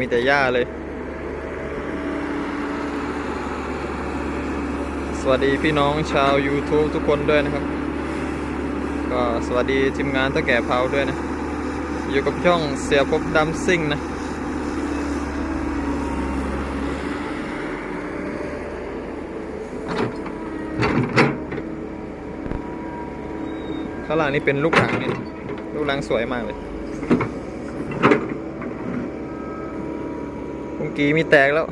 มีแต่หญ้าเลย สวัสดีพี่น้องชาว YouTube ทุกคนด้วยนะครับ ก็สวัสดีทีมงานตะแก่เผาด้วยนะ อยู่กับช่องเสียพบดัมซิ่งนะ ข้างหลังนี่เป็นลูกหลังนี่ลูกหลังสวยมากเลยคุง กีมีแตกแล้ว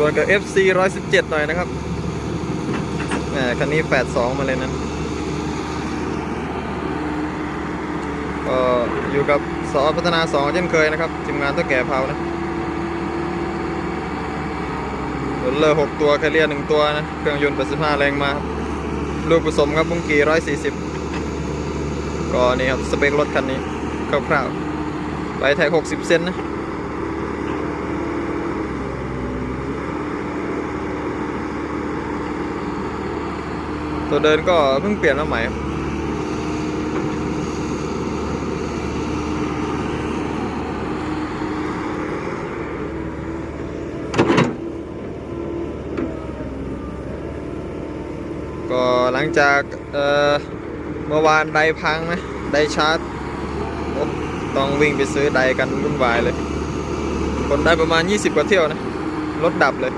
ดวลกับ FC 117 หน่อยนะครับแหมคันนี้ 82 มาเลยนะ ก็อยู่กับสอพัฒนา2เช่นเคยนะครับทีมงานตัวแก่เผานะรถเลอร์6ตัวแคเรียร์1ตัวนะ เครื่องยนต์ 85 แรงมาครับลูกผสมครับบุ้งกี140 ก็นี่ครับสเปครถคันนี้คร่าวๆไปแท็ก 60 เซนนะตัวเดินก็เพิ่งเปลี่ยนมาใหม่ ครับก็หลังจากเเมื่อวานไดพังนะไดชาร์จต้องวิ่งไปซื้อไดกันวุ่นวายเลย คนได้ประมาณ 20 กว่าเที่ยวนะ รถดับเลย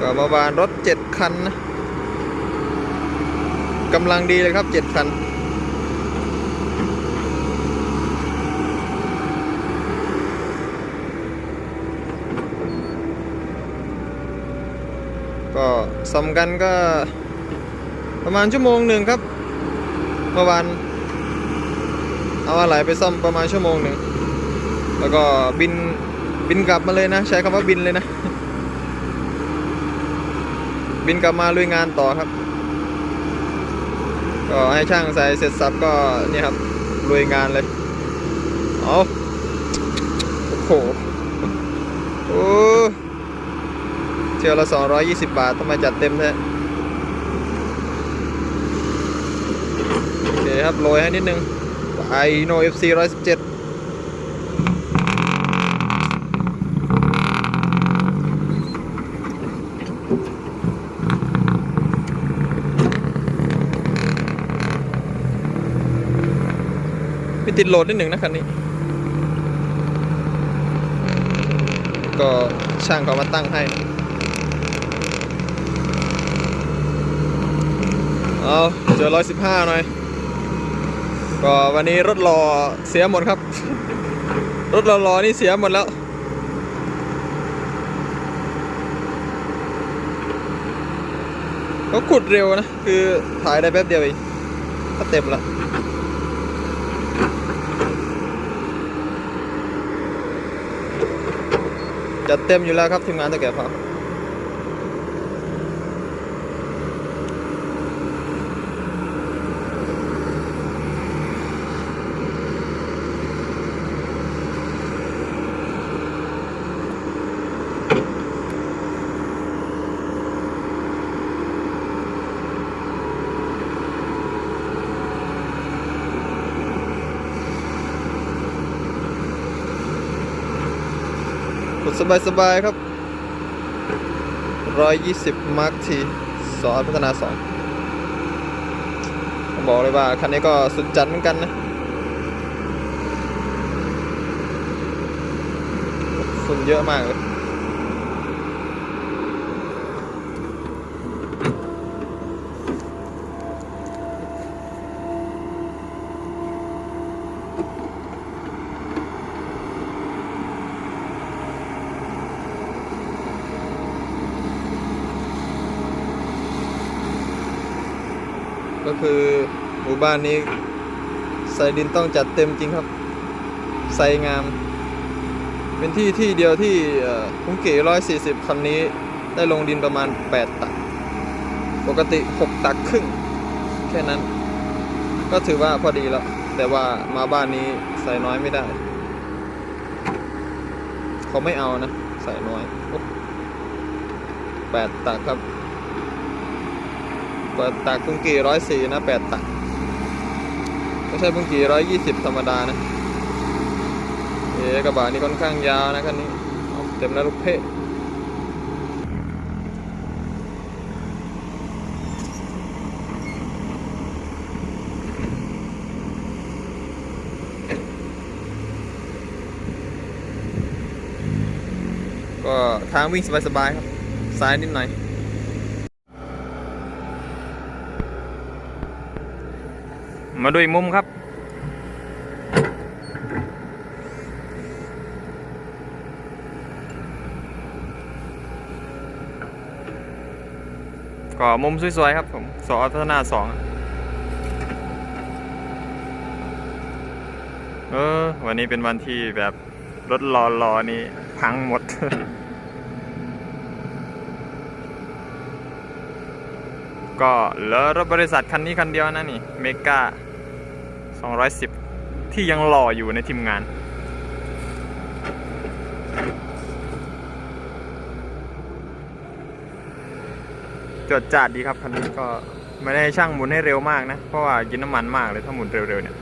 ก็เมื่อวานรถ 7 คันนะกำลังดีเลยครับ 7 คัน ก็ สำกันก็ประมาณชั่วโมงหนึ่งครับเมื่อวานเอาอะไรไปซ่อมประมาณชั่วโมงหนึ่งแล้วก็บินบินกลับมาเลยนะ ใช้คำว่าบินเลยนะ บินกลับมาลุยงานต่อครับ ก็ให้ช่างใส่เสร็จสับก็เนี่ยครับลุยงานเลยเอาโอ้โหโอ้ เที่ยวละ 220 บาททำไมจัดเต็มแท้โอเคครับ โรยให้นิดนึงไอโน FC 117มีติดโหลดนิดหนึ่งนะคันนี้ ก็ช่างเขามาตั้งให้ เอาเจอร้อยสิบห้าหน่อย ก็วันนี้รถรอเสียหมดครับ รถรอรอนี่เสียหมดแล้วเขาขุดเร็วนะ คือถ่ายได้แป๊บเดียวเองก็เต็มล้วจัดเต็มอยู่แล้วครับทีมงานตะแก่เผา กดสบายสบายครับ 120มาร์คทีสอนพัฒนาสองผมบอกเลยว่า คันนี้ก็สุดจัดเหมือนกันนะฝุ่นเยอะมากเลย ก็คือหมู่บ้านนี้ ใส่ดินต้องจัดเต็มจริงครับ ใส่งาม เป็นที่ที่เดียวที่คุ้งเก๋ร้อยสี่สิบคันนี้ ได้ลงดินประมาณแปดตัก ปกติหกตักครึ่ง แค่นั้น ก็ถือว่าพอดีแล้ว แต่ว่ามาบ้านนี้ใส่น้อยไม่ได้ เขาไม่เอานะ ใส่น้อยแปดตักครับ แปดตักปุ้งกี่ร้อยสี่นะแปดตัก ไม่ใช่ปุ้งกี่ร้อยยี่สิบธรรมดานะเอ๊ะกระบะนี่ค่อนข้างยาวนะคันนี้เต็มแล้วลูกเพ่ก็ทางวิ่งสบายๆครับ ซ้ายนิดหน่อย มาดูอีกมุมครับ ก็มุมสวยๆครับผมสอพัฒนาสองเออวันนี้เป็นวันที่แบบรถรอรอนี่พังหมดก็เหลือรถบริษัทคันนี้คันเดียวนะนี่เมกา 210 ที่ยังรออยู่ในทีมงาน จดจัดดีครับคันนี้ก็ไม่ได้ช่างหมุนให้เร็วมากนะ เพราะว่ากินน้ำมันมากเลยถ้าหมุนเร็วๆเนี่ย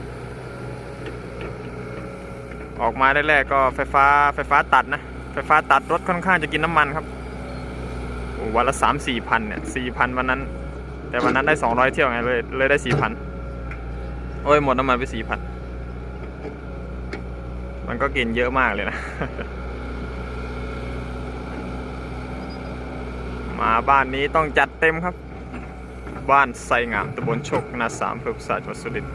ออกมาแรกๆก็ไฟฟ้าไฟฟ้าตัดนะ ไฟฟ้าตัดรถค่อนข้างจะกินน้ำมันครับวันละสามสี่พันเนี่ยสี่พันวันนั้น แต่วันนั้นได้สองร้อยเที่ยวไงเลยเลยได้สี่พัน โอ้ยหมดน้ำมันไปสี่พันมันก็กินเยอะมากเลยนะ มาบ้านนี้ต้องจัดเต็มครับ บ้านไซงามตำบลโชคนาสามเพื่อศาสตร์จังหวัดสุรินทร์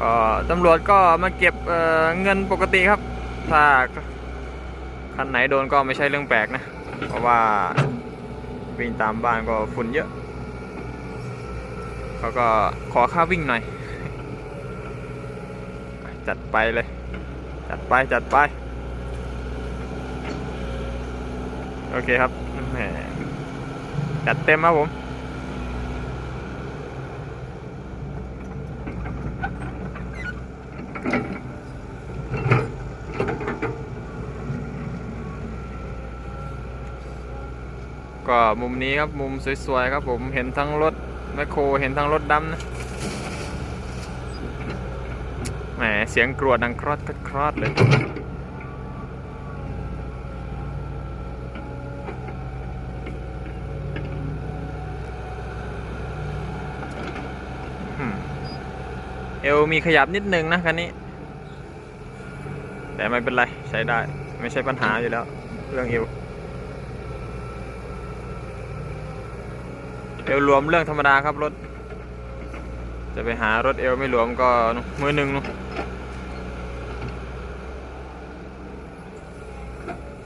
ก็ตำรวจก็มาเก็บเเงินปกติครับ ถ้าคันไหนโดนก็ไม่ใช่เรื่องแปลกนะ เพราะว่า วิ่งตามบ้านก็ฝุ่นเยอะเขาก็ขอค่าวิ่งหน่อย จัดไปเลย จัดไปจัดไป โอเคครับจัดเต็มครับผม ก็ มุมนี้ครับมุมสวยๆครับผมเห็นทั้งรถแมคโครเห็นทั้งรถดำนะแหมเสียงกรวดดังครอดครอดเลยเอวมีขยับนิดนึงนะคันนี้ แต่ไม่เป็นไรใช้ได้ ไม่ใช่ปัญหาอยู่แล้ว เรื่องเอว เอวรวมเรื่องธรรมดาครับรถ จะไปหารถเอวไม่รวมก็มือหนึ่งนู่น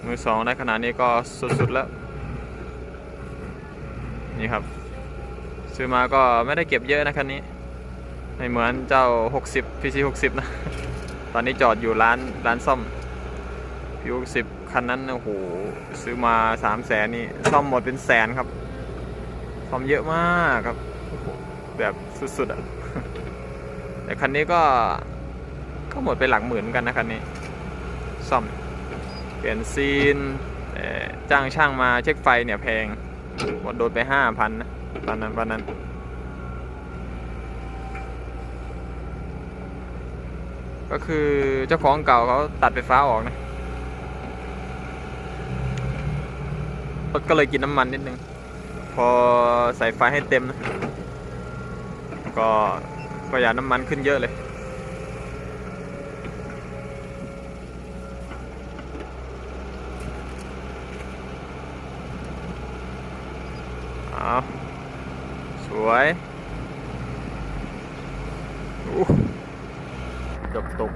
มือสองได้ขนาดนี้ก็สุดๆแล้ว นี่ครับ ซื้อมาก็ไม่ได้เก็บเยอะนะคันนี้ ไม่เหมือนเจ้า 60 PC 60 นะ ตอนนี้จอดอยู่ร้านร้านซ่อม PC 60 คันนั้นโอ้โหซื้อมา 3 0 0แสนนี่ซ่อมหมดเป็นแสนครับ ซ่อมเยอะมากครับ แบบสุดๆอะแต่คันนี้ก็ก็หมดไปหลักหมื่นกันนะคันนี้ซ่อมเปลี่ยนซีนจ้างช่างมาเช็คไฟเนี่ยแพงหมดโดนไปห้าพันนะตอนนั้นวันนั้น ก็คือเจ้าของเก่าเขาตัดไฟฟ้าออกนะรถก็เลยกินน้ำมันนิดนึง พอใส่ไฟให้เต็มนะ ก็ประหยัดน้ำมันขึ้นเยอะเลย เอาสวยอู้เกือบตก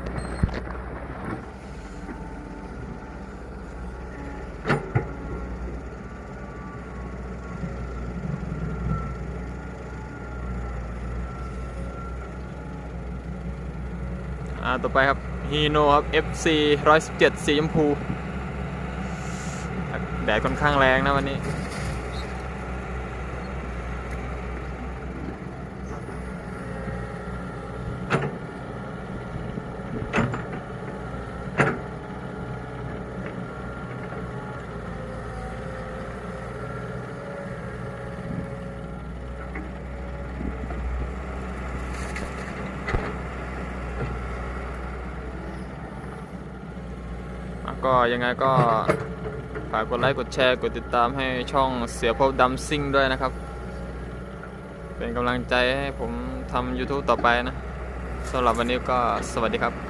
อ่าต่อไปครับฮีโนครับ FC 117 สีชมพู แดดค่อนข้างแรงนะวันนี้ ก็ยังไงก็ฝากกดไลค์กดแชร์กดติดตามให้ช่องเสือพบดำซิ่งด้วยนะครับ เป็นกำลังใจให้ผมทำ YouTube ต่อไปนะสำหรับวันนี้ก็สวัสดีครับ